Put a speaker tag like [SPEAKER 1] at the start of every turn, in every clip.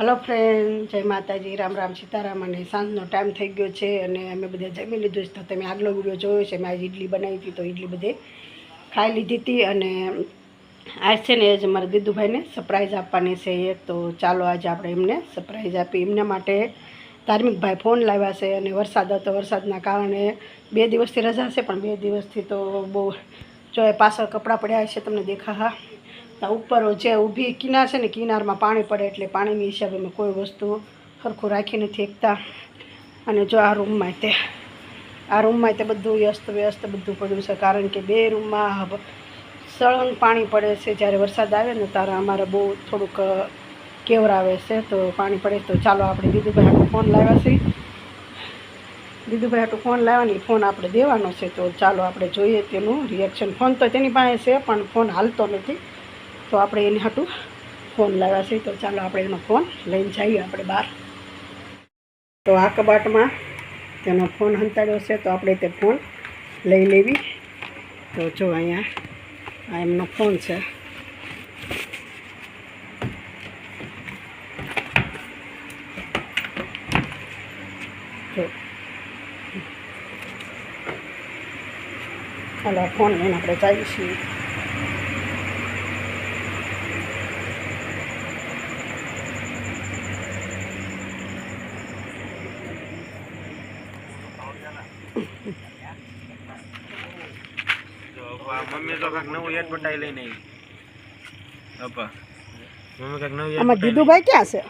[SPEAKER 1] Hello friend જય માતાજી. રામ રામ સીતારામ અને સાંજનો ટાઈમ થઈ ગયો છે અને અમે બધા જમી લીધું છે. તો તમે આગલો વીડિયો જોયો છે. મેં આજે ઇડલી બનાવી હતી તો ઇડલી બધે ખાઈ લીધી હતી અને આજ છે ને એ જ અમારા દીદુભાઈને સરપ્રાઈઝ આપવાની છે એક. તો ચાલો આજે આપણે એમને સરપ્રાઈઝ આપી એમના માટે ધાર્મિકભાઈ ફોન લાવ્યા છે અને વરસાદ હતો. વરસાદના કારણે બે દિવસથી રજા છે, પણ બે દિવસથી તો બહુ, જો એ પાછળ કપડાં પડ્યા છે તમને દેખા હા ઉપર જે ઊભી કિનાર છે ને, કિનારમાં પાણી પડે એટલે પાણીની હિસાબે મેં કોઈ વસ્તુ સરખું રાખી નથી એકતા અને જો આ રૂમમાં તે, આ રૂમમાં તે બધું વ્યસ્ત વ્યસ્ત બધું પડ્યું છે. કારણ કે બે રૂમમાં સળંગ પાણી પડે છે. જ્યારે વરસાદ આવે ને, ત્યારે અમારે બહુ થોડુંક કેવરાવે છે. તો પાણી પડે તો ચાલો આપણે દીદુભાઈ હાટુ ફોન લાવ્યા છે. દીદુભાઈ આટલું ફોન લાવવાની ફોન આપણે દેવાનો છે. તો ચાલો આપણે જોઈએ તેનું રિએક્શન ફોન તો તેની પાસે છે, પણ ફોન હાલતો નથી. તો આપણે એની હતું ફોન લાવ્યા છે. તો ચાલો આપણે એનો ફોન લઈને જઈએ આપણે બહાર. તો આ કબાટમાં તેનો ફોન હંતાડ્યો છે, તો આપણે તે ફોન લઈ લેવી. તો જો અહીંયા આ એમનો ફોન છે. તો ચાલો ફોન લઈને આપણે છીએ.
[SPEAKER 2] મમ્મી તો કાંઈક નવું એડવર્ટાઈ લઈને આવી. અપા. મમ્મી કાંઈક નવી
[SPEAKER 1] આમાં દીદુભાઈ ક્યાં છે?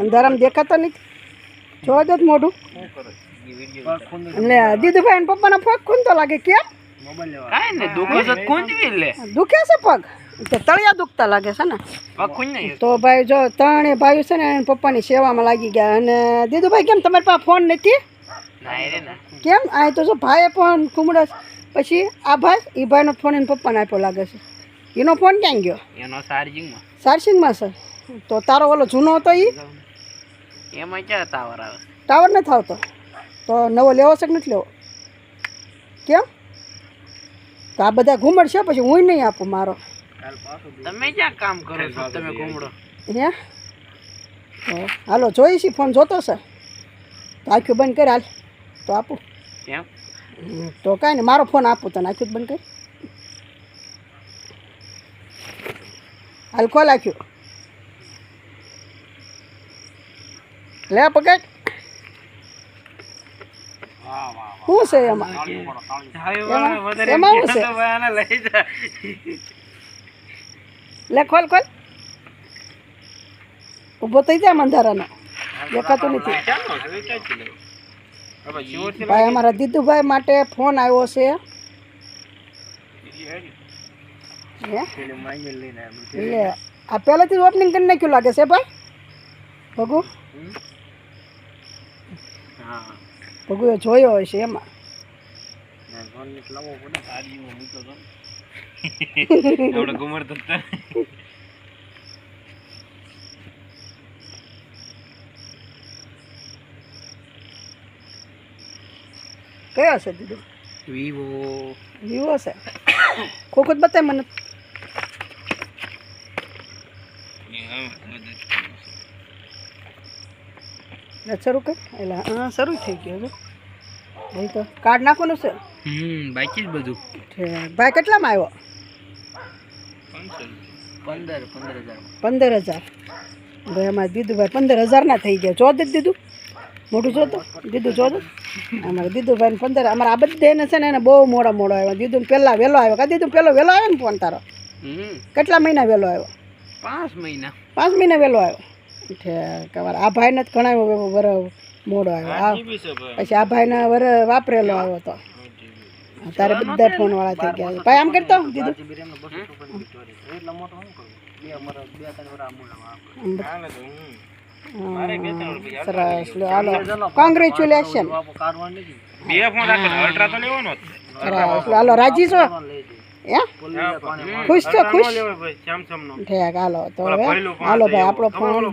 [SPEAKER 1] અંધારામાં દેખાતા નથી? જોવા દો મોઢું. એટલે દીદુભાઈ ને પપ્પાના પગ ખૂંદતો લાગે કેમ?
[SPEAKER 2] કાંઈ ને દુઃખ
[SPEAKER 1] છે પગ? તે તળિયા દુખતા લાગે છે ને. તો ભાઈ જો ત્રણે ભાઈઓ છે ને પપ્પાની સેવામાં લાગી ગયા. અને દીદુભાઈ કેમ તમારી પાસે ફોન નથી?
[SPEAKER 2] ના રે ના.
[SPEAKER 1] કેમ? આ તો જો ભાઈએ પણ કુમડો પછી આ ભાઈ એ ભાઈનો ફોન એને પપ્પાને આપ્યો લાગે છે. એનો ફોન ક્યાં ગયો?
[SPEAKER 2] એનો ચાર્જિંગમાં
[SPEAKER 1] સારસિંગમાં છે? તો તારો ઓલો જૂનો હતો એ
[SPEAKER 2] એમાં ક્યાં ટાવર આવે?
[SPEAKER 1] ટાવર નથી આવતો. તો નવો લેવો છે કે નથી લેવો? કેમ? તો આ બધા ઘૂમડ છે પછી હું નહીં આપું મારો.
[SPEAKER 2] તમે ક્યાં કામ કરો છો? તમે ઘૂમડો.
[SPEAKER 1] હે? હાલો જોઈશ ફોન જોતો છે. તો આખું બંધ કરી હાલ. તો આપું.
[SPEAKER 2] કેમ?
[SPEAKER 1] તો કાંઈ નહીં, મારો ફોન આપું તને. આખું જ બંધ કરી. હાલ કોલ આખ્યું લે પકડ. શું છે એમાં- એમાં શું છે? લે ખોલ ખોલ. ઊભો થઈ જાય અંધારાનો દેખાતું નથી. ભાઈ અમારા દીદુભાઈ માટે ફોન આવ્યો છે. હે? આ પહેલેથી જ ઓપનિંગ કરી નાખ્યું લાગે છે ભાઈ? ભગુ?
[SPEAKER 2] હા.
[SPEAKER 1] ભગુ એ જોયો હોય છે એમાં
[SPEAKER 2] આપણે
[SPEAKER 1] કયો છે દીદુ?
[SPEAKER 2] વિવો.
[SPEAKER 1] વિવો છે. જ બતાય મને. શરૂ કર. એટલે હા શરૂ થઈ ગયો છે ભાઈ તો કાર્ડ નાખવાનું છે?
[SPEAKER 2] હમ બાકી જ બધું.
[SPEAKER 1] ભાઈ કેટલામાં આવ્યો?
[SPEAKER 2] પંદર પંદર હજાર
[SPEAKER 1] પંદર હજાર. ભાઈ અમારે દીદુભાઈ પંદર હજારના થઈ ગયા. ચોદ જ દીધું મોટું જોતો? દીધું ચોદ અમારે દીદુભાઈને પંદર અમારા આ બધાને છે ને એને બહુ મોડા મોડો આવ્યો. દીદું પહેલાં વહેલો આવ્યો. કા દીદું પહેલો વહેલો આવ્યો ને ફોન તારો? કેટલા મહિના વહેલો આવ્યો?
[SPEAKER 2] પાંચ મહિના.
[SPEAKER 1] પાંચ મહિના વહેલો આવ્યો. અમારે આ ભાઈને જ ઘણા વર મોડો આવ્યો. આ પછી આ ભાઈને વર વાપરેલો આવ્યો તો. તારે બધા ફોન વાળા થઈ ગયા ભાઈ આમ કરતો દીધું હમ, સરસ હાલો. કોંગ્રેચ્યુલેશન
[SPEAKER 2] બે ફોન રાખો અલ્ટ્રા તો લેવાનો જ.
[SPEAKER 1] સરસ લો હાલો રાજી છો? ખુશ છો ખુશ? ઠેક હાલો તો હવે હાલો ભાઈ આપણો ફોન
[SPEAKER 2] ઓલો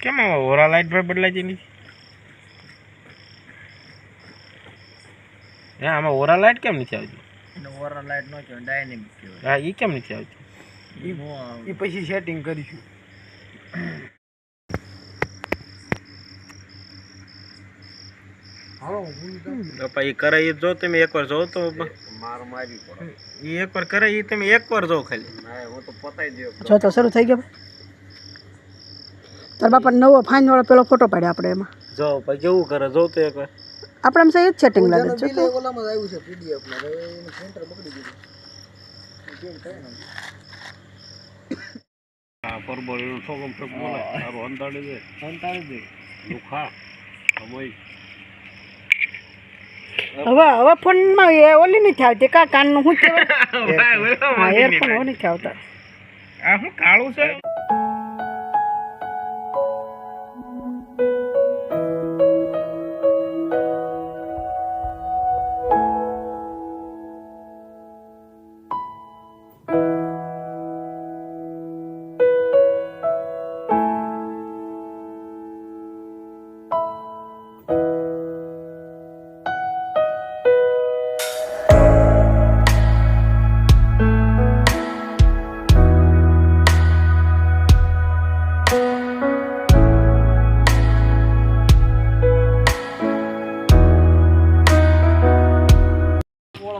[SPEAKER 2] કેમ આવા ઓરા લાઈટ ભાઈ બદલાઈ જઈ હે આમાં ઓરા લાઇટ કેમ નથી આવતી?
[SPEAKER 3] એને ઓરા લાઈટ નો કહેવાય ડાયનેમિક કહેવાય.
[SPEAKER 2] હા એ કેમ નથી આવતી?
[SPEAKER 3] ઈ નો આવે.
[SPEAKER 4] એ પછી સેટિંગ કરીશું. હાલો હું
[SPEAKER 2] બાપા એ કરે એ જો તમે એકવાર જો તો
[SPEAKER 3] માર મારી પડે.
[SPEAKER 2] એ એકવાર કરે એ તમે એકવાર જો ખાલી.
[SPEAKER 3] ના હું તો પતાઈ દઉં
[SPEAKER 1] જો તો શરૂ થઈ ગયો તાર બાપા નવો ફાઇન વાળો પેલો ફોટો પાડ્યો આપણે એમાં.
[SPEAKER 2] જો ભાઈ કેવું કરે જો તો એકવાર.
[SPEAKER 1] આપણે એમ સહી જ સેટિંગ લાગે છે
[SPEAKER 4] બિલ ઓલામાં આવ્યું છે પીડીએફમાં હવે એનું સેન્ટર
[SPEAKER 3] બોલે. તારું દે
[SPEAKER 4] દે
[SPEAKER 3] સમય.
[SPEAKER 1] હવે હવે ફોનમાં એ ઓલી નથી આવતી કા કાનનું શું કહેવાય? એરફોન નથી આવતા.
[SPEAKER 2] આ શું કાળું છે?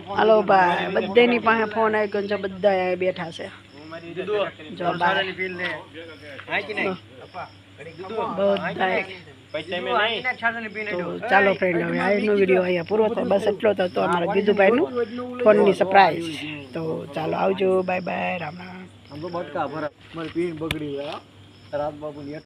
[SPEAKER 1] હાલો ભાઈ બધાની પાસે ફોન આવી ગયો છે બધા બેઠા છે. જો ચાલો ફ્રેન્ડ હવે આજનો વીડિયો અહીંયા પૂરો થાય. બસ એટલો થતો અમારા ગીધુભાઈનું ફોનની સરપ્રાઈઝ તો ચાલો આવજો. બાય બાય રામ રામ
[SPEAKER 4] બગડી ગયા રાત બાપુ